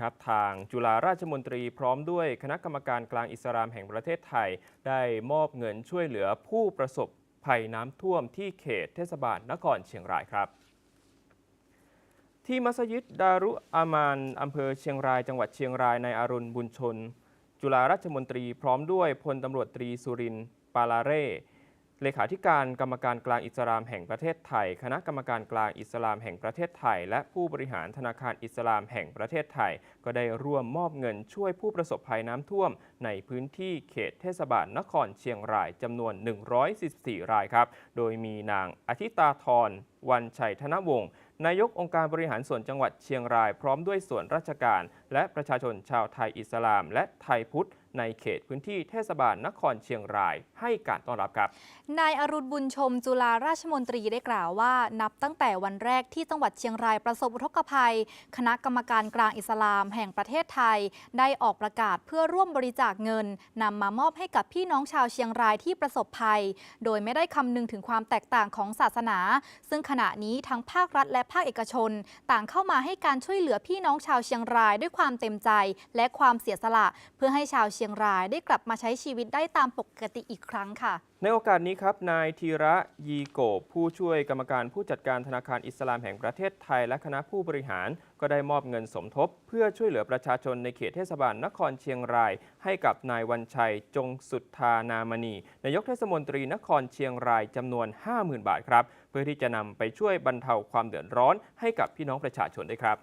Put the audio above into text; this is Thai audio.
ครับทางจุฬาราชมนตรีพร้อมด้วยคณะกรรมการกลางอิสลามแห่งประเทศไทย ได้มอบเงินช่วยเหลือผู้ประสบภัยน้ำท่วมที่เขตเทศบาลนครเชียงรายครับ ที่มัสยิดดารุอามานอำเภอเชียงราย จังหวัดเชียงรายในอรุณบุญชน จุฬาราชมนตรีพร้อมด้วยพลตำรวจตรีสุรินทร์ปาลาเร่ เลขาธิการกรรมการกลางอิสลามแห่งประเทศไทย คณะกรรมการกลางอิสลามแห่งประเทศไทย และผู้บริหารธนาคารอิสลามแห่งประเทศไทย ก็ได้ร่วมมอบเงินช่วยผู้ประสบภัยน้ำท่วม ในพื้นที่เขตเทศบาลนครเชียงรายจำนวน 144 รายครับ โดยมีนางอธิตาธรวันชัยธนวงศ์นายกองค์การบริหารส่วนจังหวัดเชียงราย พร้อมด้วยส่วนราชการ และประชาชนชาวไทยอิสลาม และไทยพุทธ ในเขตพื้นที่เทศบาลนครเชียงราย ให้การต้อนรับครับ นายอรุณบุญชมจุฬาราชมนตรีได้กล่าวว่า นับตั้งแต่วันแรกที่จังหวัดเชียงรายประสบอุทกภัย คณะกรรมการกลางอิสลามแห่งประเทศไทย ได้ออกประกาศเพื่อร่วมบริจาคเงินนำมามอบให้กับพี่น้องชาวเชียงรายที่ประสบภัย โดยไม่ได้คำนึงถึงความแตกต่างของศาสนา ซึ่งขณะนี้ทั้งภาครัฐและภาคเอกชน ต่างเข้ามาให้การช่วยเหลือพี่น้องชาวเชียงรายด้วยความเต็มใจ และความเสียสละ เพื่อให้ชาวเชียงรายได้กลับมาใช้ชีวิตได้ตามปกติอีกครั้งค่ะ ในโอกาสนี้ครับนายธีระยีโกบผู้ช่วยกรรมการผู้จัดการธนาคารอิสลามแห่งประเทศไทย และคณะผู้บริหาร ก็ได้มอบเงินสมทบ เพื่อช่วยเหลือประชาชนในเขตเทศบาลนครเชียงราย ให้กับนายวันชัยจงสุทธานามณีนายกเทศมนตรีนครเชียงรายจำนวน 50,000 บาทครับ เพื่อที่จะนำไปช่วยบรรเทาความเดือดร้อนให้กับพี่น้องประชาชนด้วยครับ